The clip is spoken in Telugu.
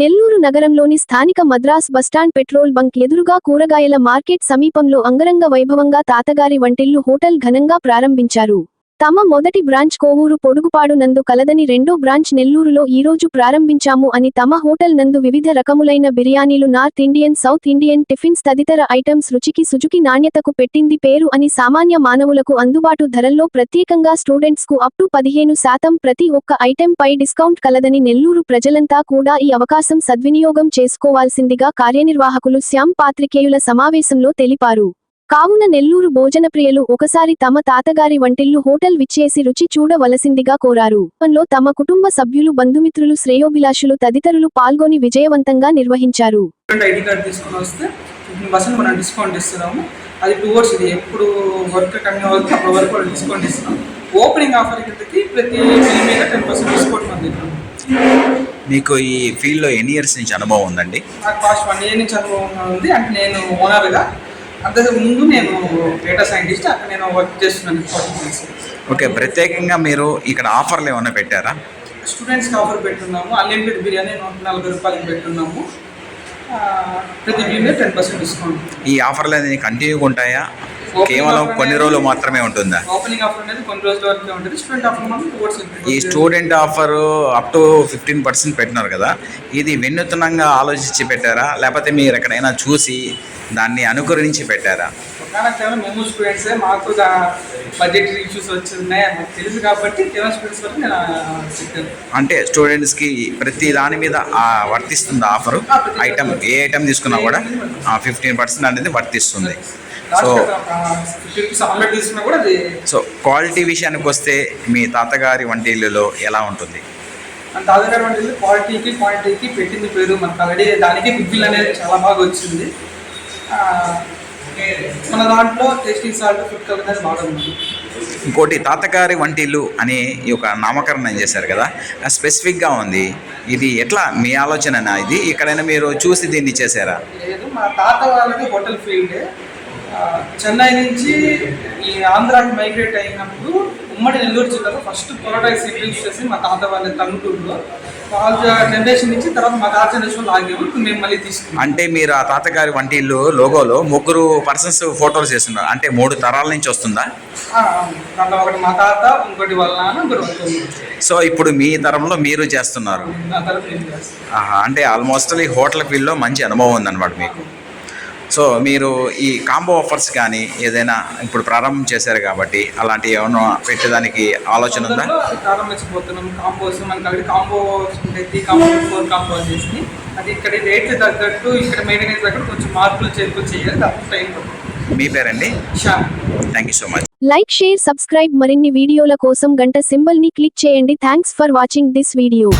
నెల్లూరు నగరంలోని స్థానిక మద్రాస్ బస్టాండ్ పెట్రోల్ బంక్ ఎదురుగా కూరగాయల మార్కెట్ సమీపంలో అంగరంగ వైభవంగా తాతగారి వంటిల్లు హోటల్ ఘనంగా ప్రారంభించారు. తమ మొదటి బ్రాంచ్ కోవూరు పొడుగుపాడు నందు కలదని రెండో బ్రాంచ్ నెల్లూరులో ఈరోజు ప్రారంభించాము అని తమ హోటల్ నందు వివిధ రకములైన బిర్యానీలు north Indian south Indian tiffins తదితర ఐటమ్స్ రుచికి సుజుకి నాణ్యతకు పెట్టింది పేరు అని సామాన్య మానవులకు అందుబాటు ధరల్లో ప్రత్యేకంగా స్టూడెంట్స్కు అప్ టు పదిహేను శాతం ప్రతి ఒక్క ఐటెం పై డిస్కౌంట్ కలదని నెల్లూరు ప్రజలంతా కూడా ఈ అవకాశం సద్వినియోగం చేసుకోవాల్సిందిగా కార్యనిర్వాహకులు శ్యామ్ పాత్రికేయుల సమావేశంలో తెలిపారు. కావున నెల్లూరు భోజనప్రియులు ఒకసారి తమ తాతగారి వంటిల్లు హోటల్ విచ్చేసి రుచి చూడవలసిందిగా కోరారు. లో తమ కుటుంబ సభ్యులు బంధుమిత్రులు శ్రేయోభిలాషులు తదితరులు పాల్గొని విజయవంతంగా నిర్వహించారు. స్టూడెంట్ ఐడి కార్డ్ తీసుకొని వస్తే ఫిఫ్టీన్ పర్సెంట్ మనం డిస్కౌంట్ ఇస్తున్నాము. అది టూ అవర్స్ ఇది. ఎప్పుడు వర్క్ కంటిన్యూ అవుతుంది అప్పటి వరకు వాళ్ళు డిస్కౌంట్ ఇస్తున్నాం. ఓపెనింగ్ ఆఫర్ కిందకి ప్రతి ఫిల్మ్ మీద టెన్ పర్సెంట్ డిస్కౌంట్ మన దగ్గర ఉంది. మీకు ఈ ఫీల్డ్లో ఎన్ని ఇయర్స్ నుంచి అనుభవం ఉందండి? నాకు పాస్ట్ వన్ ఇయర్ నుంచి అనుభవం ఉంది. అంటే నేను ఓనర్గా అంతకు ముందు నేను డేటా సైంటిస్ట్ అక్కడ నేను వర్క్ చేస్తున్నాను ఓకే ప్రత్యేకంగా మీరు ఇక్కడ ఆఫర్లు ఏమైనా పెట్టారా? స్టూడెంట్స్కి ఆఫర్ పెట్టున్నాము. అన్లిమిటెడ్ బిర్యానీ నూట నలభై రూపాయలకి పెట్టున్నాము. ప్రతి బిల్ మీద టెన్ పర్సెంట్ డిస్కౌంట్ ఈ ఆఫర్లు అనేది కంటిన్యూగా ఉంటాయా? కేవలం కొన్ని రోజులు మాత్రమే ఉంటుందా? ఓపెనింగ్ ఆఫర్ అనేది కొన్ని రోజుల వరకే ఉంటుంది. స్టూడెంట్ ఆఫర్ మాత్రం టూ ఈ student offer up to fifteen percent పెట్టినారు కదా. ఇది వినూత్నంగా ఆలోచించి పెట్టారా? లేకపోతే మీరు ఎక్కడైనా చూసి దాన్ని అనుకరించి పెట్టారా? కానీ కేవలం మేము స్టూడెంట్సే మాకు బడ్జెట్ ఇష్యూస్ వచ్చినాయి మాకు తెలుసు కాబట్టి కేవలం స్టూడెంట్స్ వరకు నేను చెప్పాను. అంటే స్టూడెంట్స్కి ప్రతి దాని మీద వర్తిస్తుంది ఆఫర్ ఐటమ్ ఏ ఐటమ్ తీసుకున్నా కూడా ఫిఫ్టీన్ పర్సెంట్ అనేది వర్తిస్తుంది. సో సో క్వాలిటీ విషయానికి వస్తే మీ తాతగారి వంటిల్లులో ఎలా ఉంటుంది? మన తాతగారు వంటి క్వాలిటీకి క్వాంటిటీకి పెట్టింది పేరు మనకు ఆల్రెడీ దానికి గుడ్విల్ అనేది చాలా బాగా వచ్చింది. మన దాంట్లో టేస్టీ సాల్ట్ ఫుడ్ కలర్ అనేది బాగా ఉంది ఇంకోటి తాతగారి వంటిల్లు అని ఈ యొక్క నామకరణం చేశారు కదా? స్పెసిఫిక్గా ఉంది. ఇది ఎట్లా? మీ ఆలోచన ఇది? ఎక్కడైనా మీరు చూసి దీన్ని చేశారా? లేదు మా తాత వాళ్ళది హోటల్ ఫీల్డ్. చెన్నై నుంచి ఈ ఆంధ్రాకి మైగ్రేట్ అయినప్పుడు ఉమ్మడి నెల్లూరు జిల్లాలో ఫస్ట్ పొరోటా ఇంట్రడ్యూస్ చేసి మా తాత వాళ్ళ వాళ్ళ జనరేషన్ నుంచి తర్వాత మా తాత జనరేషన్ ఆగాము ఇప్పుడు మేము మళ్ళీ తీసుకున్నాం. అంటే మీరు ఆ తాతగారి వంటిల్లు లోగోలో ముగ్గురు పర్సన్స్ ఫోటోలు చేస్తున్నారు. అంటే మూడు తరాల నుంచి వస్తుందా? ఆ, అవును. దాంట్లో ఒకటి మా తాత ఇంకోటి వాళ్ళ నాన్న ఇంకోటి వాళ్ళ తమ్ముడు. సో ఇప్పుడు మీ తరంలో మీరు చేస్తున్నారు. అంటే ఆల్మోస్ట్ ఈ హోటల్ ఫీల్డ్లో మంచి అనుభవం ఉందన్నమాట మీకు. సో మీరు ఈ కాంబో ఆఫర్స్ కానీ ఏదైనా ఇప్పుడు ప్రారంభం చేశారు కాబట్టి అలాంటి ఏమైనా పెట్టేదానికి ఆలోచన ఉందా? ప్రారంభించబోతున్నాం. కాంబోస్ మనకి combo three combo four combo చేసి అది ఇక్కడ రేట్ తగ్గట్టు ఇక్కడ మెయింటెనెన్స్ తగ్గట్టు కొంచెం మార్పులు చేర్పులు చేయాలి టైం మీ పేరండి? Shah. Thank you so much like share subscribe మరిన్ని వీడియోల కోసం గంట సింబల్ని క్లిక్ చేయండి. Thanks for watching this video